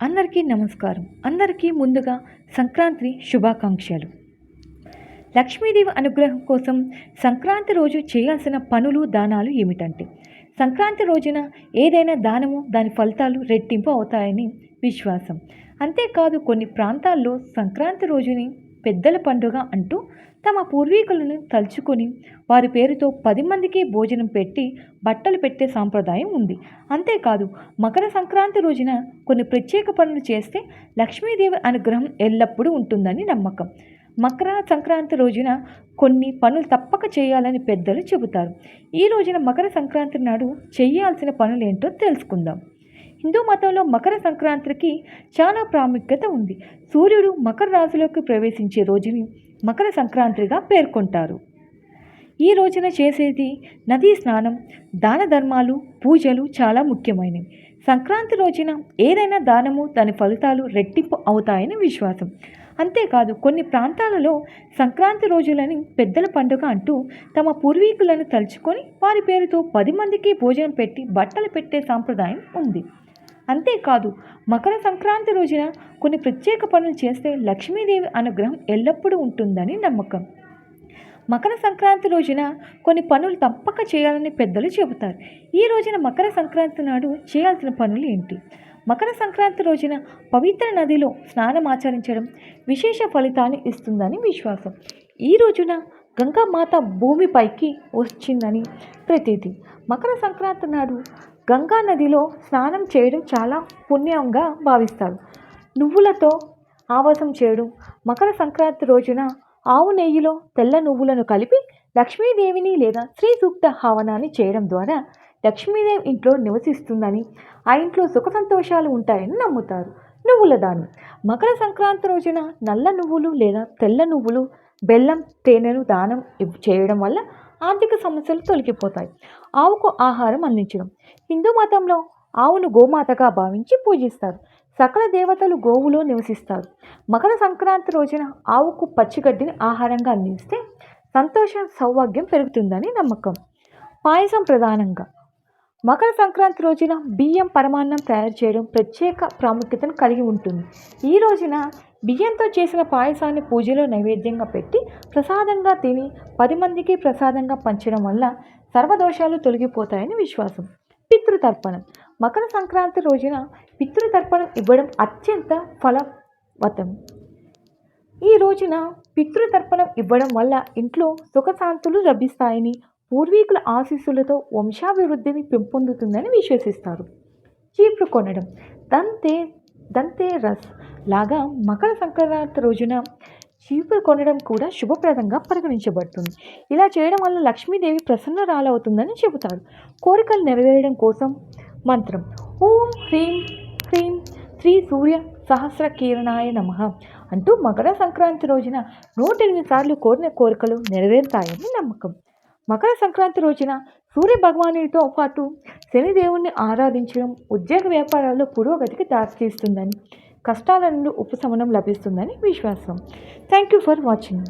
అందరికీ నమస్కారం. అందరికీ ముందుగా సంక్రాంతి శుభాకాంక్షలు. లక్ష్మీదేవి అనుగ్రహం కోసం సంక్రాంతి రోజు చేయాల్సిన పనులు దానాలు ఏమిటంటే సంక్రాంతి రోజున ఏదైనా దానము దాని ఫలితాలు రెట్టింపు అవుతాయని విశ్వాసం. అంతేకాదు కొన్ని ప్రాంతాల్లో సంక్రాంతి రోజుని పెద్దల పండుగ అంటూ తమ పూర్వీకులను తలుచుకొని వారి పేరుతో పది మందికి భోజనం పెట్టి బట్టలు పెట్టే సాంప్రదాయం ఉంది. అంతేకాదు మకర సంక్రాంతి రోజున కొన్ని ప్రత్యేక పనులు చేస్తే లక్ష్మీదేవి అనుగ్రహం ఎల్లప్పుడూ ఉంటుందని నమ్మకం. మకర సంక్రాంతి రోజున కొన్ని పనులు తప్పక చేయాలని పెద్దలు చెబుతారు. ఈ రోజున మకర సంక్రాంతి నాడు చేయాల్సిన పనులు ఏంటో తెలుసుకుందాం. హిందూ మతంలో మకర సంక్రాంతికి చాలా ప్రాముఖ్యత ఉంది. సూర్యుడు మకర రాశిలోకి ప్రవేశించే రోజుని మకర సంక్రాంతిగా పేర్కొంటారు. ఈ రోజున చేసేది నదీ స్నానం దాన ధర్మాలు పూజలు చాలా ముఖ్యమైనవి. సంక్రాంతి రోజున ఏదైనా దానము దాని ఫలితాలు రెట్టింపు అవుతాయని విశ్వాసం. అంతేకాదు కొన్ని ప్రాంతాలలో సంక్రాంతి రోజులని పెద్దల పండుగ అంటూ తమ పూర్వీకులను తలుచుకొని వారి పేరుతో పది మందికి భోజనం పెట్టి బట్టలు పెట్టే సాంప్రదాయం ఉంది. అంతేకాదు మకర సంక్రాంతి రోజున కొన్ని ప్రత్యేక పనులు చేస్తే లక్ష్మీదేవి అనుగ్రహం ఎల్లప్పుడూ ఉంటుందని నమ్మకం. మకర సంక్రాంతి రోజున కొన్ని పనులు తప్పక చేయాలని పెద్దలు చెబుతారు. ఈ రోజున మకర సంక్రాంతి నాడు చేయాల్సిన పనులు ఏంటి? మకర సంక్రాంతి రోజున పవిత్ర నదిలో స్నానం ఆచరించడం విశేష ఫలితాన్ని ఇస్తుందని విశ్వాసం. ఈ రోజున గంగామాత భూమిపైకి వచ్చిందని ప్రతీతి. మకర సంక్రాంతి నాడు గంగా నదిలో స్నానం చేయడం చాలా పుణ్యంగా భావిస్తారు. నువ్వులతో ఆవాసం చేయడం. మకర సంక్రాంతి రోజున ఆవు నెయ్యిలో తెల్ల నువ్వులను కలిపి లక్ష్మీదేవిని లేదా శ్రీ సూక్త హవనాన్ని చేయడం ద్వారా లక్ష్మీదేవి ఇంట్లో నివసిస్తుందని ఆ ఇంట్లో సుఖ సంతోషాలు ఉంటాయని నమ్ముతారు. నువ్వుల దానం. మకర సంక్రాంతి రోజున నల్ల నువ్వులు లేదా తెల్ల నువ్వులు బెల్లం తేనెను దానం చేయడం వల్ల ఆర్థిక సమస్యలు తొలగిపోతాయి. ఆవుకు ఆహారం అందించడం. హిందూ మతంలో ఆవును గోమాతగా భావించి పూజిస్తారు. సకల దేవతలు గోవులో నివసిస్తారు. మకర సంక్రాంతి రోజున ఆవుకు పచ్చిగడ్డిని ఆహారంగా అందిస్తే సంతోషం సౌభాగ్యం పెరుగుతుందని నమ్మకం. పాయసం ప్రధానంగా మకర సంక్రాంతి రోజున బియ్యం పరమాన్నం తయారు చేయడం ప్రత్యేక ప్రాముఖ్యతను కలిగి ఉంటుంది. ఈ రోజున బియ్యంతో చేసిన పాయసాన్ని పూజలో నైవేద్యంగా పెట్టి ప్రసాదంగా తిని పది మందికి ప్రసాదంగా పంచడం వల్ల సర్వదోషాలు తొలగిపోతాయని విశ్వాసం. పితృతర్పణం. మకర సంక్రాంతి రోజున పితృతర్పణం ఇవ్వడం అత్యంత ఫలవతం. ఈ రోజున పితృతర్పణం ఇవ్వడం వల్ల ఇంట్లో సుఖశాంతులు లభిస్తాయని పూర్వీకుల ఆశీస్సులతో వంశాభివృద్ధిని పెంపొందుతుందని విశ్వసిస్తారు. చీపురు కొనడం దంతే దంతే రస్ లాగా మకర సంక్రాంతి రోజున చీపురు కొనడం కూడా శుభప్రదంగా పరిగణించబడుతుంది. ఇలా చేయడం వల్ల లక్ష్మీదేవి ప్రసన్నరాలవుతుందని చెబుతారు. కోరికలు నెరవేరడం కోసం మంత్రం ఓం హ్రీం హ్రీం శ్రీ సూర్య సహస్ర కిరణాయ నమ అంటూ మకర సంక్రాంతి రోజున నూట ఎనిమిది సార్లు కోరిన కోరికలు నెరవేరుతాయని నమ్మకం. మకర సంక్రాంతి రోజున సూర్య భగవానుడితో పాటు శనిదేవుణ్ణి ఆరాధించడం ఉద్యోగ వ్యాపారాల్లో పురోగతికి దారితీస్తుందని కష్టాల నుండి ఉపశమనం లభిస్తుందని విశ్వాసం. Thank you for watching